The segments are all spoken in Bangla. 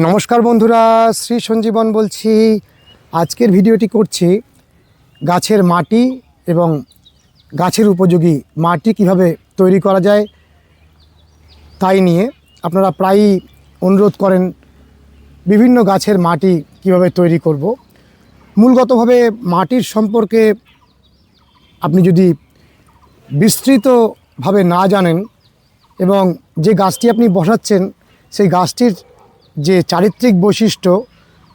নমস্কার বন্ধুরা, শ্রী সঞ্জীবন বলছি। আজকের ভিডিওটি করছি গাছের মাটি এবং গাছের উপযোগী মাটি কীভাবে তৈরি করা যায় তাই নিয়ে আপনারা প্রায়ই অনুরোধ করেন বিভিন্ন গাছের মাটি কীভাবে তৈরি করব। মূলগতভাবে মাটির সম্পর্কে আপনি যদি বিস্তৃতভাবে না জানেন এবং যে গাছটি আপনি বসাচ্ছেন, সেই গাছটির যে চারিত্রিক বৈশিষ্ট্য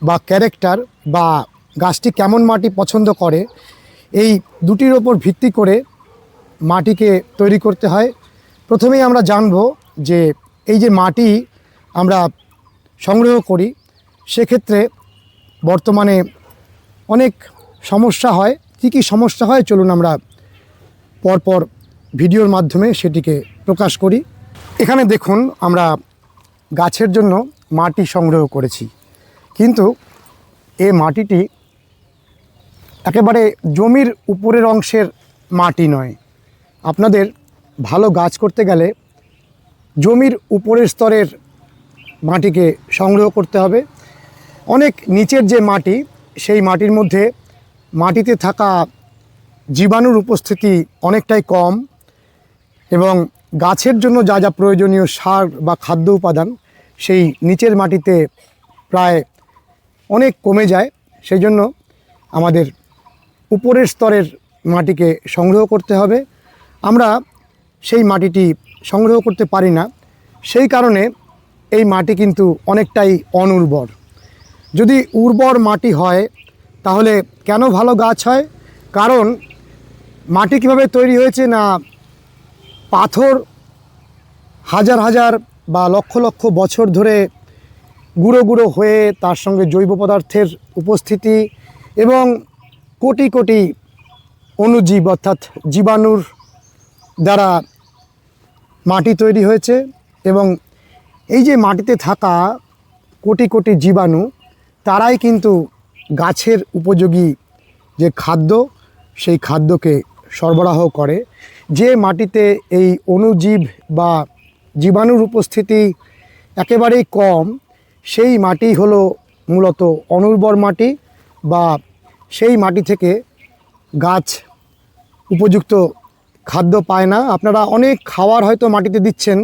বা ক্যারেক্টার বা গাছটি কেমন মাটি পছন্দ করে, এই দুটির ওপর ভিত্তি করে মাটিকে তৈরি করতে হয়। প্রথমেই আমরা জানব যে এই যে মাটি আমরা সংগ্রহ করি, সেক্ষেত্রে বর্তমানে অনেক সমস্যা হয়। কী কী সমস্যা হয়? চলুন আমরা পরপর ভিডিওর মাধ্যমে সেটিকে প্রকাশ করি। এখানে দেখুন আমরা গাছের জন্য মাটি সংগ্রহ করেছি। কিন্তু এ মাটিটি একেবারে জমির উপরের অংশের মাটি নয়। আপনাদের ভালো গাছ করতে গেলে জমির উপরের স্তরের মাটিকে সংগ্রহ করতে হবে। অনেক নিচের যে মাটি, সেই মাটির মধ্যে মাটিতে থাকা জীবাণুর উপস্থিতি অনেকটাই কম এবং গাছের জন্য যা যা প্রয়োজনীয় সার বা খাদ্য উপাদান সেই নিচের মাটিতে প্রায় অনেক কমে যায়। সেই জন্য আমাদের উপরের স্তরের মাটিকে সংগ্রহ করতে হবে। আমরা সেই মাটিটি সংগ্রহ করতে পারি না। সেই কারণে এই মাটি কিন্তু অনেকটাই অনুর্বর। যদি উর্বর মাটি হয়, তাহলে কেন ভালো গাছ হয়? কারণ মাটি কীভাবে তৈরি হয়েছে না পাথর হাজার হাজার বা লক্ষ লক্ষ বছর ধরে গুঁড়ো গুঁড়ো হয়ে তার সঙ্গে জৈব পদার্থের উপস্থিতি এবং কোটি কোটি অণুজীব অর্থাৎ জীবাণুর দ্বারা মাটি তৈরি হয়েছে এবং এই যে মাটিতে থাকা কোটি কোটি জীবাণু, তারাই কিন্তু গাছের উপযোগী যে খাদ্য, সেই খাদ্যকে সরবরাহ করে। যে মাটিতে এই অণুজীব বা জীবাণুর উপস্থিতি একেবারেই কম, সেই মাটি হলো মূলত অনুর্বর মাটি বা সেই মাটি থেকে গাছ উপযুক্ত খাদ্য পায় না। আপনারা অনেক খাওয়ার হয়তো মাটিতে দিচ্ছেন,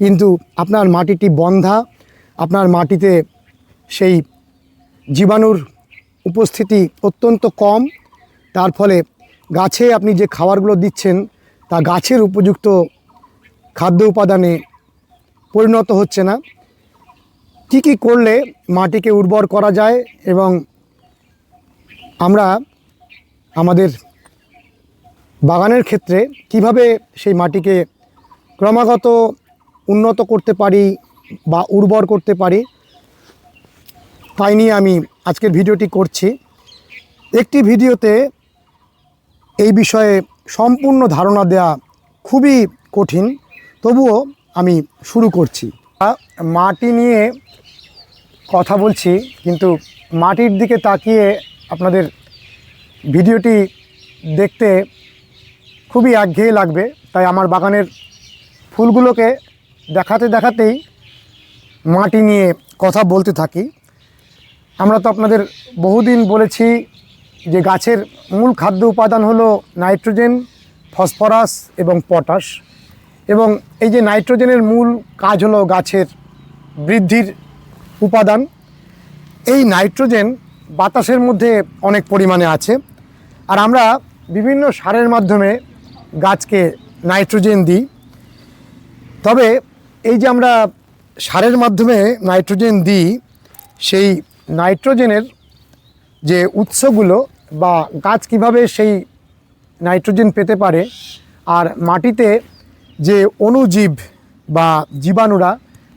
কিন্তু আপনার মাটিটি বন্ধা, আপনার মাটিতে সেই জীবাণুর উপস্থিতি অত্যন্ত কম। তার ফলে গাছে আপনি যে খাবারগুলো দিচ্ছেন, তা গাছের উপযুক্ত খাদ্য উপাদানে পরিণত হচ্ছে না। কী কী করলে মাটিকে উর্বর করা যায় এবং আমরা আমাদের বাগানের ক্ষেত্রে কীভাবে সেই মাটিকে ক্রমাগত উন্নত করতে পারি বা উর্বর করতে পারি, তাই নিয়ে আমি আজকের ভিডিওটি করছি। একটি ভিডিওতে এই বিষয়ে সম্পূর্ণ ধারণা দেওয়া খুবই কঠিন, তবুও আমি শুরু করছি। মাটি নিয়ে কথা বলছি, কিন্তু মাটির দিকে তাকিয়ে আপনাদের ভিডিওটি দেখতে খুবই একঘেয়ে লাগবে। তাই আমার বাগানের ফুলগুলোকে দেখাতে দেখাতেই মাটি নিয়ে কথা বলতে থাকি। আমরা তো আপনাদের বহুদিন বলেছি যে গাছের মূল খাদ্য উপাদান হলো নাইট্রোজেন, ফসফরাস এবং পটাশ। এবং এই যে নাইট্রোজেনের মূল কাজ হলো গাছের বৃদ্ধির উপাদান। এই নাইট্রোজেন বাতাসের মধ্যে অনেক পরিমাণে আছে। আর আমরা বিভিন্ন সারের মাধ্যমে গাছকে নাইট্রোজেন দিই। তবে এই যে আমরা সারের মাধ্যমে নাইট্রোজেন দিই, সেই নাইট্রোজেনের যে উৎসগুলো বা গাছ কীভাবে সেই নাইট্রোজেন পেতে পারে, আর মাটিতে যে অণুজীব বা জীবাণুরা,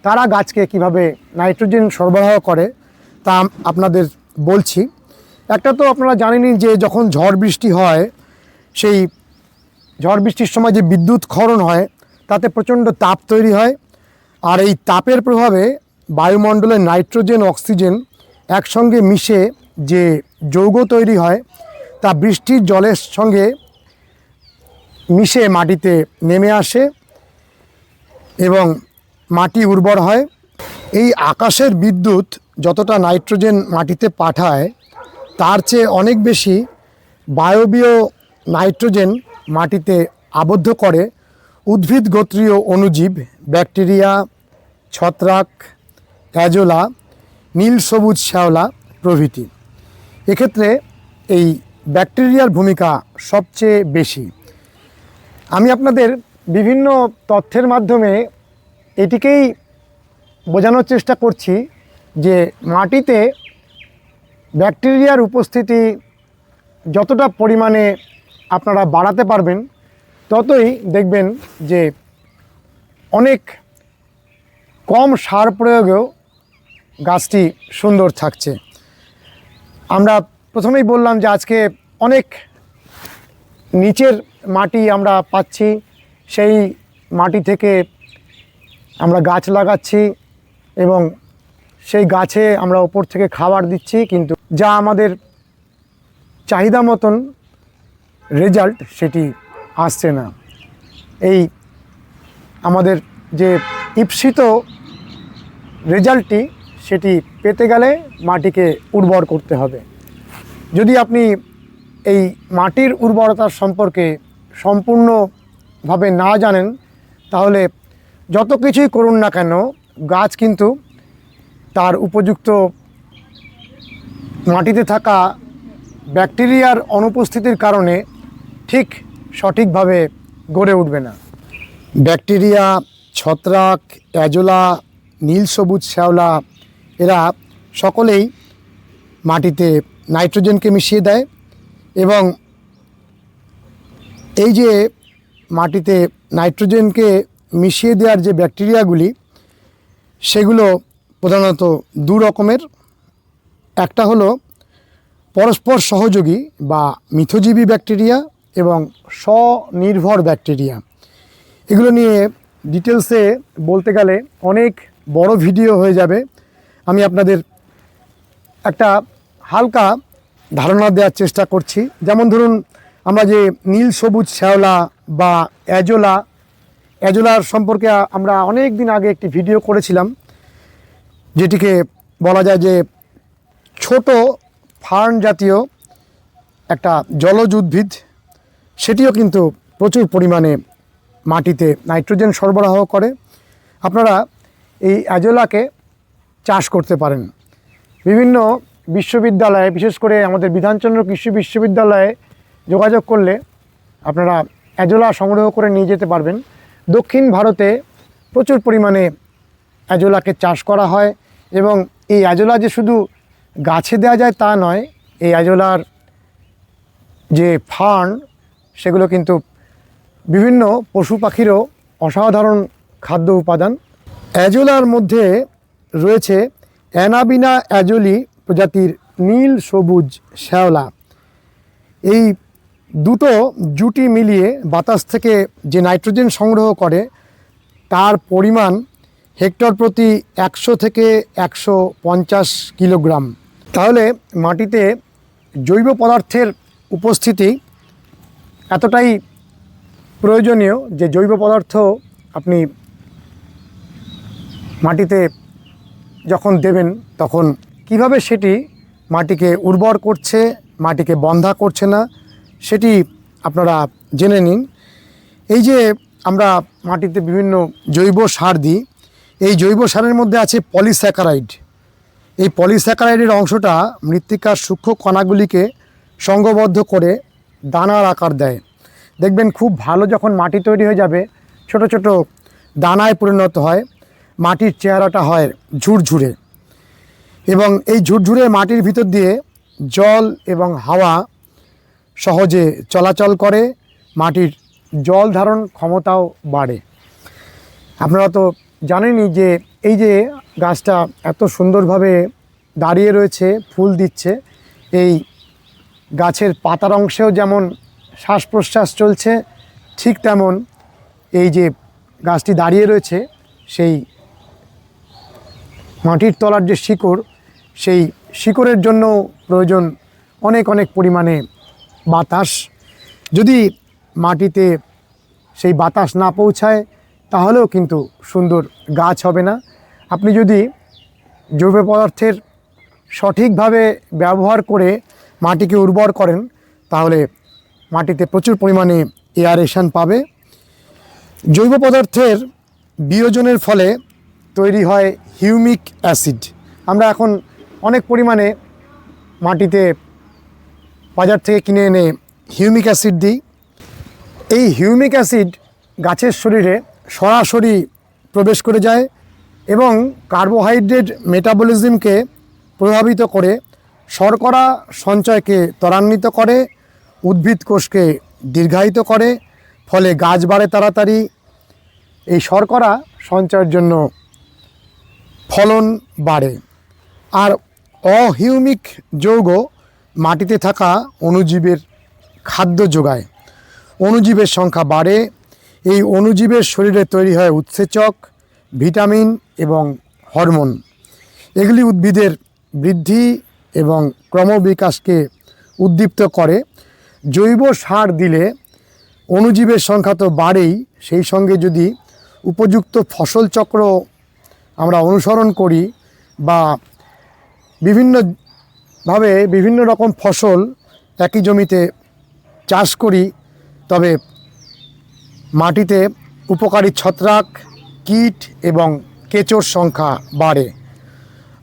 তারা গাছকে কীভাবে নাইট্রোজেন সরবরাহ করে, তা আপনাদের বলছি। একটা তো আপনারা জানেনই যে যখন ঝড় বৃষ্টি হয়, সেই ঝড় বৃষ্টির সময় যে বিদ্যুৎ ক্ষরণ হয়, তাতে প্রচণ্ড তাপ তৈরি হয়। আর এই তাপের প্রভাবে বায়ুমণ্ডলে নাইট্রোজেন, অক্সিজেন একসঙ্গে মিশে যে যৌগ তৈরি হয়, তা বৃষ্টির জলের সঙ্গে মিশে মাটিতে নেমে আসে এবং মাটি উর্বর হয়। এই আকাশের বিদ্যুৎ যতটা নাইট্রোজেন মাটিতে পাঠায়, তার চেয়ে অনেক বেশি বায়বীয় নাইট্রোজেন মাটিতে আবদ্ধ করে উদ্ভিদ গোত্রীয় অণুজীব, ব্যাকটেরিয়া, ছত্রাক, অ্যাজোলা, নীল সবুজ শ্যাওলা প্রভৃতি। এক্ষেত্রে এই ব্যাকটেরিয়ার ভূমিকা সবচেয়ে বেশি। আমি আপনাদের বিভিন্ন তথ্যের মাধ্যমে এটিকেই বোঝানোর চেষ্টা করছি যে মাটিতে ব্যাকটেরিয়ার উপস্থিতি যতটা পরিমাণে আপনারা বাড়াতে পারবেন, ততই দেখবেন যে অনেক কম সার প্রয়োগেও গাছটি সুন্দর থাকছে। আমরা প্রথমেই বললাম যে আজকে অনেক নিচের মাটি আমরা পাচ্ছি, সেই মাটি থেকে আমরা গাছ লাগাচ্ছি এবং সেই গাছে আমরা ওপর থেকে খাবার দিচ্ছি, কিন্তু যা আমাদের চাহিদা মতন রেজাল্ট সেটি আসছে না। এই আমাদের যে ঈপ্সিত রেজাল্টটি সেটি পেতে গেলে মাটিকে উর্বর করতে হবে। যদি আপনি এই মাটির উর্বরতার সম্পর্কে সম্পূর্ণভাবে না জানেন, তাহলে যত কিছুই করুন না কেন, গাছ কিন্তু তার উপযুক্ত মাটিতে থাকা ব্যাকটেরিয়ার অনুপস্থিতির কারণে ঠিক সঠিকভাবে গড়ে উঠবে না। ব্যাকটেরিয়া, ছত্রাক, অ্যাজোলা, নীল সবুজ শ্যাওলা, এরা সকলেই মাটিতে নাইট্রোজেনকে মিশিয়ে দেয় এবং এই যে মাটিতে নাইট্রোজেনকে মিশিয়ে দেওয়ার যে ব্যাকটেরিয়াগুলি, সেগুলো প্রধানত দু রকমের। একটা হলো পরস্পর সহযোগী বা মিথজীবী ব্যাকটেরিয়া এবং স্বনির্ভর ব্যাকটেরিয়া। এগুলো নিয়ে ডিটেলসে বলতে গেলে অনেক বড় ভিডিও হয়ে যাবে। আমি আপনাদের একটা হালকা ধারণা দেওয়ার চেষ্টা করছি। যেমন ধরুন আমরা যে নীল, সবুজ, শ্যাওলা বা অ্যাজোলা অ্যাজোলার সম্পর্কে আমরা অনেক দিন আগে একটি ভিডিও করেছিলাম, যেটিকে বলা যায় যে ছোট ফার্ন জাতীয় একটা জলজ উদ্ভিদ। সেটিও কিন্তু প্রচুর পরিমাণে মাটিতে নাইট্রোজেন সরবরাহ করে। আপনারা এই অ্যাজোলাকে চাষ করতে পারেন। বিভিন্ন বিশ্ববিদ্যালয়ে, বিশেষ করে আমাদের বিধানচন্দ্র কৃষি বিশ্ববিদ্যালয়ে যোগাযোগ করলে আপনারা অ্যাজোলা সংগ্রহ করে নিয়ে যেতে পারবেন। দক্ষিণ ভারতে প্রচুর পরিমাণে অ্যাজোলাকে চাষ করা হয় এবং এই অ্যাজোলা যে শুধু গাছে দেওয়া যায় তা নয়, এই অ্যাজোলার যে ফার্ন, সেগুলো কিন্তু বিভিন্ন পশু পাখিরও অসাধারণ খাদ্য উপাদান। অ্যাজোলার মধ্যে রয়েছে অ্যানাবিনা অ্যাজোলি প্রজাতির নীল সবুজ শ্যাওলা। এই দুটো জুটি মিলিয়ে বাতাস থেকে যে নাইট্রোজেন সংগ্রহ করে, তার পরিমাণ হেক্টর প্রতি একশো থেকে একশো পঞ্চাশ কিলোগ্রাম। তাহলে মাটিতে জৈব পদার্থের উপস্থিতি এতটাই প্রয়োজনীয় যে জৈব পদার্থ আপনি মাটিতে যখন দেবেন, তখন কীভাবে সেটি মাটিকে উর্বর করছে, মাটিকে বন্ধা করছে না সেটি আপনারা জেনে নিন। এই যে আমরা মাটিতে বিভিন্ন জৈব সার দিই, এই জৈব সারের মধ্যে আছে পলিস্যাকারাইড। এই পলিস্যাকারাইডের অংশটা মৃত্তিকার সূক্ষ্ম কণাগুলিকে সংঘবদ্ধ করে দানার আকার দেয়। দেখবেন খুব ভালো যখন মাটি তৈরি হয়ে যাবে, ছোট ছোট দানায় পরিণত হয়, মাটির চেহারাটা হয় ঝুরঝুরে। এবং এই ঝুরঝুরে মাটির ভিতর দিয়ে জল এবং হাওয়া সহজে চলাচল করে, মাটির জল ধারণ ক্ষমতাও বাড়ে। আপনারা তো জানেনই যে এই যে গাছটা এত সুন্দরভাবে দাঁড়িয়ে রয়েছে, ফুল দিচ্ছে, এই গাছের পাতার অংশেও যেমন শ্বাস প্রশ্বাস চলছে, ঠিক তেমন এই যে গাছটি দাঁড়িয়ে রয়েছে, সেই মাটির তলার যে শিকড়, সেই শিকড়ের জন্য প্রয়োজন অনেক অনেক পরিমাণে বাতাস। যদি মাটিতে সেই বাতাস না পৌঁছায়, তাহলেও কিন্তু সুন্দর গাছ হবে না। আপনি যদি জৈব পদার্থের সঠিকভাবে ব্যবহার করে মাটিকে উর্বর করেন, তাহলে মাটিতে প্রচুর পরিমাণে এয়ারেশন পাবে। জৈব পদার্থের বিয়োজনের ফলে তৈরি হয় হিউমিক অ্যাসিড। আমরা এখন অনেক পরিমাণে মাটিতে বাজার থেকে কিনে এনে হিউমিক অ্যাসিড দিই। এই হিউমিক অ্যাসিড গাছের শরীরে সরাসরি প্রবেশ করে যায় এবং কার্বোহাইড্রেট মেটাবলিজমকে প্রভাবিত করে, শর্করা সঞ্চয়কে ত্বরান্বিত করে, উদ্ভিদ কোষকে দীর্ঘায়িত করে, ফলে গাছ বাড়ে তাড়াতাড়ি। এই শর্করা সঞ্চয়ের জন্য ফলন বাড়ে। আর অহিউমিক যৌগ মাটিতে থাকা অণুজীবের খাদ্য যোগায়। অণুজীবের সংখ্যা বাড়ে। এই অণুজীবের শরীরে তৈরি হয় উৎসেচক, ভিটামিন এবং হরমোন। এগুলি উদ্ভিদের বৃদ্ধি এবং ক্রমবিকাশকে উদ্দীপ্ত করে। জৈব সার দিলে অণুজীবের সংখ্যা তো বাড়েই। সেই সঙ্গে যদি উপযুক্ত ফসল চক্র আমরা অনুসরণ করি বা বিভিন্নভাবে বিভিন্ন রকম ফসল একই জমিতে চাষ করি, তবে মাটিতে উপকারী ছত্রাক, কীট এবং কেঁচোর সংখ্যা বাড়ে।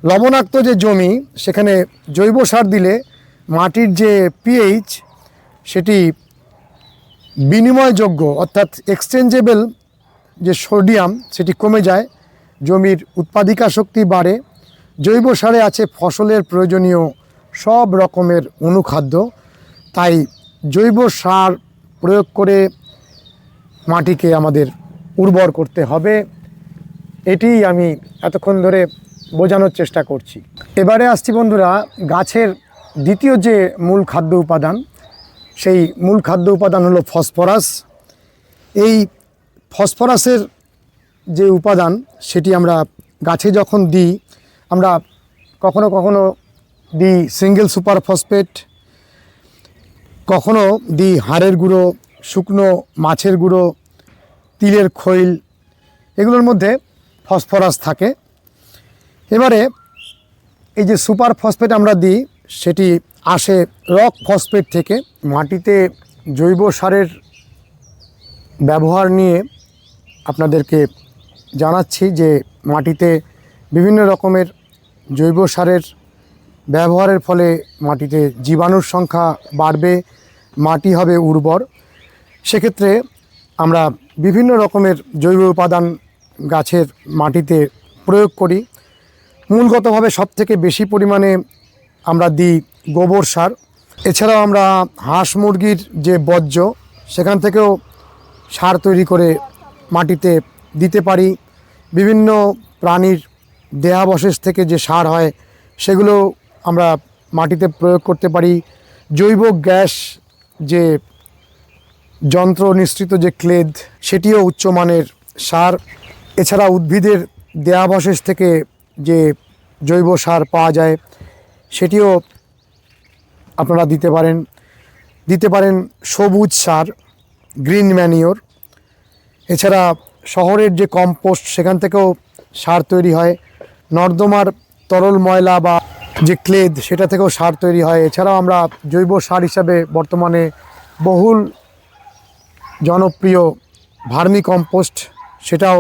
লবণাক্ত যে জমি, সেখানে জৈব সার দিলে মাটির যে পিএইচ সেটি বিনিময়যোগ্য, অর্থাৎ এক্সচেঞ্জেবল যে সোডিয়াম সেটি কমে যায়, জমির উৎপাদিকা শক্তি বাড়ে, জৈব সারে আছে ফসলের প্রয়োজনীয় সব রকমের অনুখাদ্য। তাই জৈব সার প্রয়োগ করে মাটিকে আমাদের উর্বর করতে হবে। এটিই আমি এতক্ষণ ধরে বোঝানোর চেষ্টা করছি। এবারে আসছি বন্ধুরা গাছের দ্বিতীয় যে মূল খাদ্য উপাদান, সেই মূল খাদ্য উপাদান হলো ফসফরাস। এই ফসফরাসের যে উপাদান, সেটি আমরা গাছে যখন দিই, আমরা কখনো কখনো দিই সিঙ্গেল সুপার ফসফেট, কখনো দিই হাড়ের গুঁড়ো, শুকনো মাছের গুঁড়ো, তিলের খৈল, এগুলোর মধ্যে ফসফরাস থাকে। এবারে এই যে সুপার ফসফেট আমরা দিই, সেটি আসে রক ফসফেট থেকে। মাটিতে জৈব সারের ব্যবহার নিয়ে আপনাদেরকে জানাচ্ছি যে মাটিতে বিভিন্ন রকমের জৈব সারের ব্যবহারের ফলে মাটিতে জীবাণুর সংখ্যা বাড়বে, মাটি হবে উর্বর। সেক্ষেত্রে আমরা বিভিন্ন রকমের জৈব উপাদান গাছের মাটিতে প্রয়োগ করি। মূলগতভাবে সবথেকে বেশি পরিমাণে আমরা দিই গোবর সার। এছাড়াও আমরা হাঁস মুরগির যে বর্জ্য, সেখান থেকেও সার তৈরি করে মাটিতে দিতে পারি। বিভিন্ন প্রাণীর দেহাবশেষ থেকে যে সার হয়, সেগুলো আমরা মাটিতে প্রয়োগ করতে পারি। জৈব গ্যাস যে যন্ত্র নিঃসৃত যে ক্লেদ, সেটিও উচ্চমানের সার। এছাড়া উদ্ভিদের দেহাবশেষ থেকে যে জৈব সার পাওয়া যায়, সেটিও আপনারা দিতে পারেন। দিতে পারেন সবুজ সার, গ্রিন ম্যানিওর। এছাড়া শহরের যে কম্পোস্ট, সেখান থেকেও সার তৈরি হয়। নর্দমার তরল ময়লা বা যে ক্লেদ, সেটা থেকেও সার তৈরি হয়। এছাড়াও আমরা জৈব সার হিসাবে বর্তমানে বহুল জনপ্রিয় ভার্মি কম্পোস্ট সেটাও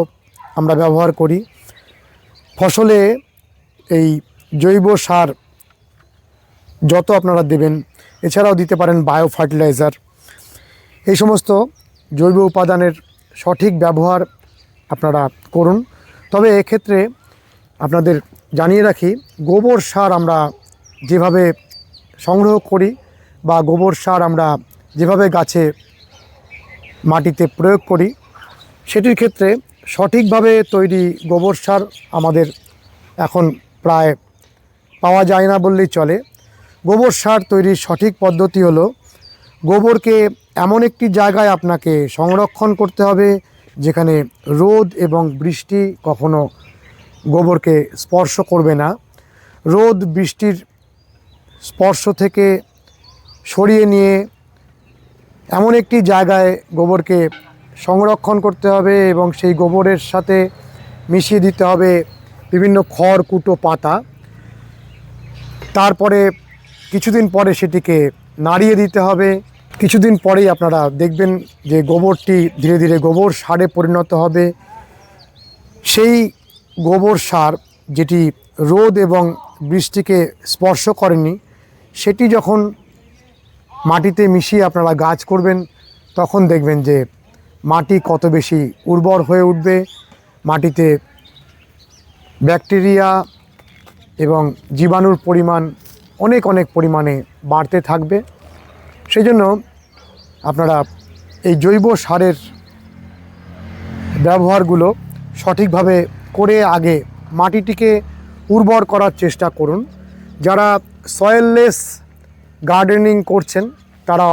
আমরা ব্যবহার করি। ফসলে এই জৈব সার যত আপনারা দেবেন, এছাড়াও দিতে পারেন বায়ো ফার্টিলাইজার এই সমস্ত জৈব উপাদানের সঠিক ব্যবহার আপনারা করুন। তবে এক্ষেত্রে আপনাদের জানিয়ে রাখি, গোবর সার আমরা যেভাবে সংগ্রহ করি বা গোবর সার আমরা যেভাবে গাছে মাটিতে প্রয়োগ করি, সেটির ক্ষেত্রে সঠিকভাবে তৈরি গোবর সার আমাদের এখন প্রায় পাওয়া যায় না বললেই চলে। গোবর সার তৈরির সঠিক পদ্ধতি হলো, গোবরকে এমন একটি জায়গায় আপনাকে সংরক্ষণ করতে হবে, যেখানে রোদ এবং বৃষ্টি কখনো গোবরকে স্পর্শ করবে না। রোদ, বৃষ্টির স্পর্শ থেকে সরিয়ে নিয়ে এমন একটি জায়গায় গোবরকে সংরক্ষণ করতে হবে এবং সেই গোবরের সাথে মিশিয়ে দিতে হবে বিভিন্ন খড় কুটো পাতা। তারপরে কিছুদিন পরে সেটিকে নাড়িয়ে দিতে হবে। কিছুদিন পরেই আপনারা দেখবেন যে গোবরটি ধীরে ধীরে গোবর সারে পরিণত হবে। সেই গোবর সার যেটি রোদ এবং বৃষ্টিকে স্পর্শ করেনি, সেটি যখন মাটিতে মিশিয়ে আপনারা গাছ করবেন, তখন দেখবেন যে মাটি কত বেশি উর্বর হয়ে উঠবে। মাটিতে ব্যাকটেরিয়া এবং জীবাণুর পরিমাণ অনেক অনেক পরিমাণে বাড়তে থাকবে। সেই জন্য আপনারা এই জৈব সারের ব্যবহারগুলো সঠিকভাবে করে আগে মাটিটিকে উর্বর করার চেষ্টা করুন। যারা সয়েললেস গার্ডেনিং করছেন, তারা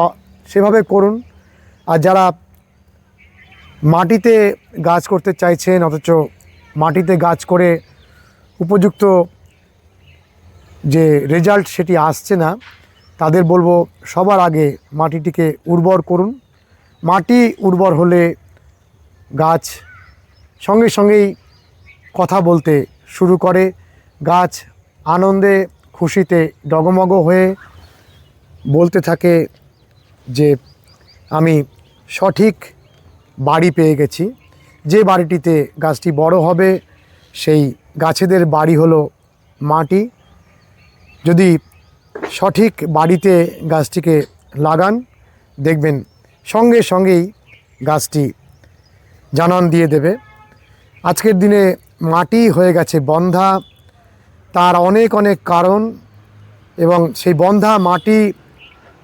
সেভাবে করুন। আর যারা মাটিতে গাছ করতে চাইছেন, অথচ মাটিতে গাছ করে উপযুক্ত যে রেজাল্ট সেটি আসছে না, তাদের বলব সবার আগে মাটিটিকে উর্বর করুন। মাটি উর্বর হলে গাছ সঙ্গে সঙ্গেই কথা বলতে শুরু করে। গাছ আনন্দে খুশিতে ডগমগ হয়ে বলতে থাকে যে, আমি সঠিক বাড়ি পেয়ে গেছি। যে বাড়িটিতে গাছটি বড় হবে, সেই গাছেদের বাড়ি হলো মাটি। যদি সঠিক বাড়িতে গাছটিকে লাগান, দেখবেন সঙ্গে সঙ্গেই গাছটি জানান দিয়ে দেবে। আজকের দিনে মাটি হয়ে গেছে, বন্ধা। তার অনেক অনেক কারণ এবং সেই বন্ধা মাটি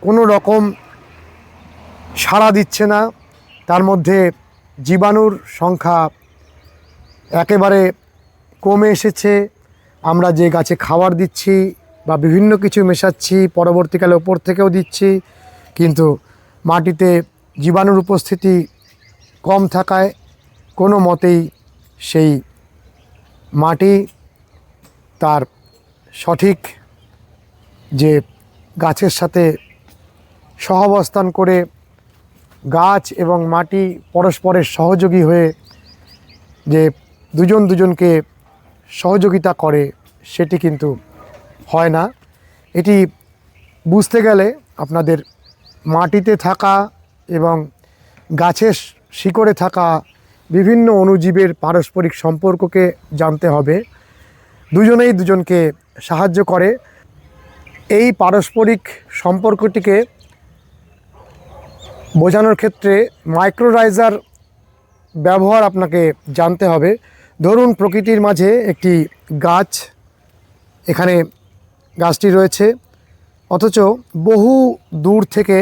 কোনো রকম সাড়া দিচ্ছে না। তার মধ্যে জীবাণুর সংখ্যা একেবারে কমে এসেছে। আমরা যে গাছে খাবার দিচ্ছি বা বিভিন্ন কিছু মেশাচ্ছি, পরবর্তীকালে ওপর থেকেও দিচ্ছি, কিন্তু মাটিতে জীবাণুর উপস্থিতি কম থাকায় কোনো মতেই সেই মাটি তার সঠিক যে গাছের সাথে সহাবস্থান করে গাছ এবং মাটি পরস্পরের সহযোগী হয়ে যে দুজন দুজনকে সহযোগিতা করে, সেটি কিন্তু হয় না। এটি বুঝতে গেলে আপনাদের মাটিতে থাকা এবং গাছের শিকড়ে থাকা বিভিন্ন অণুজীবের পারস্পরিক সম্পর্ককে জানতে হবে। দুজনেই দুজনকে সাহায্য করে। এই পারস্পরিক সম্পর্কটিকে বোঝানোর ক্ষেত্রে মাইক্রোরাইজার ব্যবহার আপনাকে জানতে হবে। ধরুন, প্রকৃতির মাঝে একটি গাছ, এখানে গাছটি রয়েছে। অথচ বহু দূর থেকে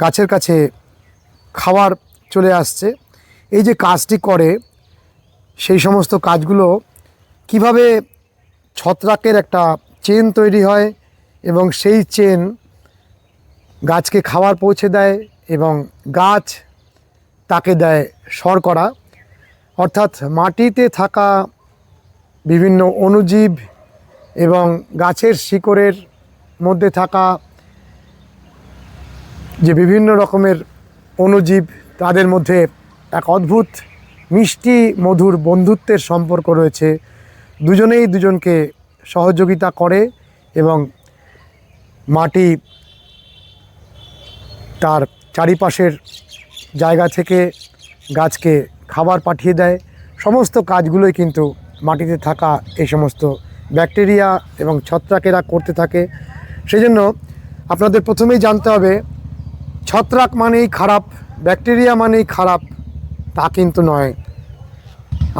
গাছের কাছে খাবার চলে আসছে। এই যে কাজটি করে, সেই সমস্ত কাজগুলো কীভাবে ছত্রাকের একটা চেন তৈরি হয় এবং সেই চেন গাছকে খাবার পৌঁছে দেয় এবং গাছ তাকে দেয় শর্করা অর্থাৎ মাটিতে থাকা বিভিন্ন অণুজীব এবং গাছের শিকড়ের মধ্যে থাকা যে বিভিন্ন রকমের অণুজীব, তাদের মধ্যে এক অদ্ভুত, মিষ্টি, মধুর বন্ধুত্বের সম্পর্ক রয়েছে। দুজনেই দুজনকে সহযোগিতা করে এবং মাটি তার চারিপাশের জায়গা থেকে গাছকে খাবার পাঠিয়ে দেয়। সমস্ত কাজগুলোই কিন্তু মাটিতে থাকা এই সমস্ত ব্যাকটেরিয়া এবং ছত্রাকেরা করতে থাকে। সেই জন্য আপনাদের প্রথমেই জানতে হবে, ছত্রাক মানেই খারাপ, ব্যাকটেরিয়া মানেই খারাপ। তা কিন্তু নয়।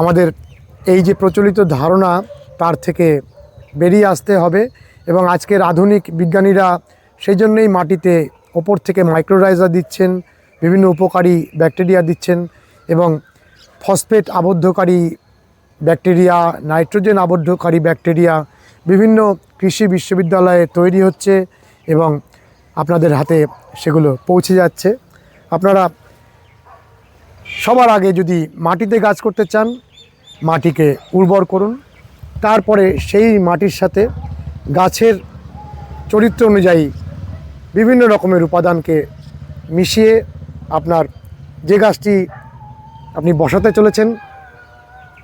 আমাদের এই যে প্রচলিত ধারণা, তার থেকে বেরিয়ে আসতে হবে এবং আজকের আধুনিক বিজ্ঞানীরা সেই জন্যেই মাটিতে ওপর থেকে মাইক্রোরাইজার দিচ্ছেন, বিভিন্ন উপকারী ব্যাকটেরিয়া দিচ্ছেন এবং ফসফেট আবদ্ধকারী ব্যাকটেরিয়া, নাইট্রোজেন আবদ্ধকারী ব্যাকটেরিয়া বিভিন্ন কৃষি বিশ্ববিদ্যালয়ে তৈরি হচ্ছে এবং আপনাদের হাতে সেগুলো পৌঁছে যাচ্ছে। আপনারা সবার আগে যদি মাটিতে গাছ করতে চান, মাটিকে উর্বর করুন। তারপরে সেই মাটির সাথে গাছের চরিত্র অনুযায়ী বিভিন্ন রকমের উপাদানকে মিশিয়ে আপনার যে গাছটি আপনি বসাতে চলেছেন,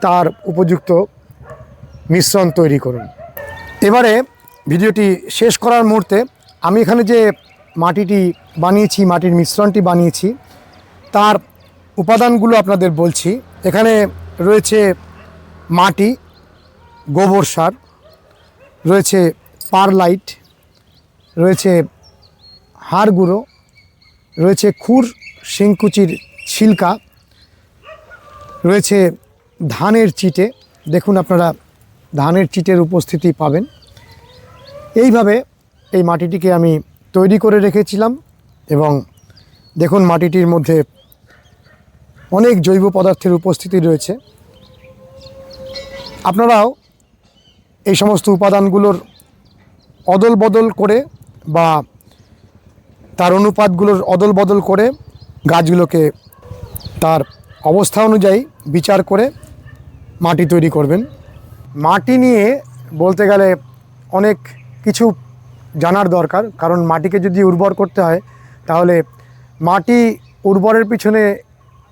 তার উপযুক্ত মিশ্রণ তৈরি করুন। এবারে ভিডিওটি শেষ করার মুহূর্তে আমি এখানে যে মাটিটি বানিয়েছি, মাটির মিশ্রণটি বানিয়েছি, তার উপাদানগুলো আপনাদের বলছি। এখানে রয়েছে মাটি, গোবর সার, রয়েছে পারলাইট, রয়েছে হাড় গুঁড়ো, রয়েছে খুর, শিংকুচির ছিলকা, রয়েছে ধানের চিটে। দেখুন আপনারা, ধানের চিটের উপস্থিতি পাবেন। এইভাবে এই মাটিটিকে আমি তৈরি করে রেখেছিলাম এবং দেখুন মাটিটির মধ্যে অনেক জৈব পদার্থের উপস্থিতি রয়েছে। আপনারাও এই সমস্ত উপাদানগুলোর অদল বদল করে বা তার অনুপাতগুলোর অদল বদল করে গাছগুলোকে তার অবস্থা অনুযায়ী বিচার করে মাটি তৈরি করবেন। মাটি নিয়ে বলতে গেলে অনেক কিছু জানার দরকার, কারণ মাটিকে যদি উর্বর করতে হয়, তাহলে মাটি উর্বরের পিছনে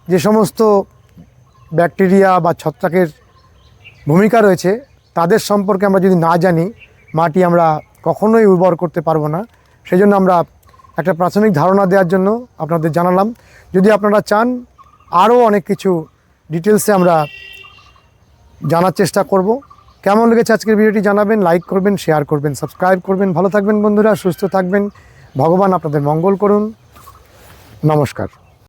যে সমস্ত ব্যাকটেরিয়া বা ছত্রাকের ভূমিকা রয়েছে, তাদের সম্পর্কে আমরা যদি না জানি, মাটি আমরা কখনোই উর্বর করতে পারব না। সেই জন্য আমরা একটা প্রাথমিক ধারণা দেওয়ার জন্য আপনাদের জানালাম। যদি আপনারা চান, আরও অনেক কিছু ডিটেলসে আমরা জানার চেষ্টা করব। কেমন লেগেছে আজকের ভিডিওটি জানাবেন, লাইক করবেন, শেয়ার করবেন, সাবস্ক্রাইব করবেন। ভালো থাকবেন বন্ধুরা, সুস্থ থাকবেন। ভগবান আপনাদের মঙ্গল করুন। নমস্কার।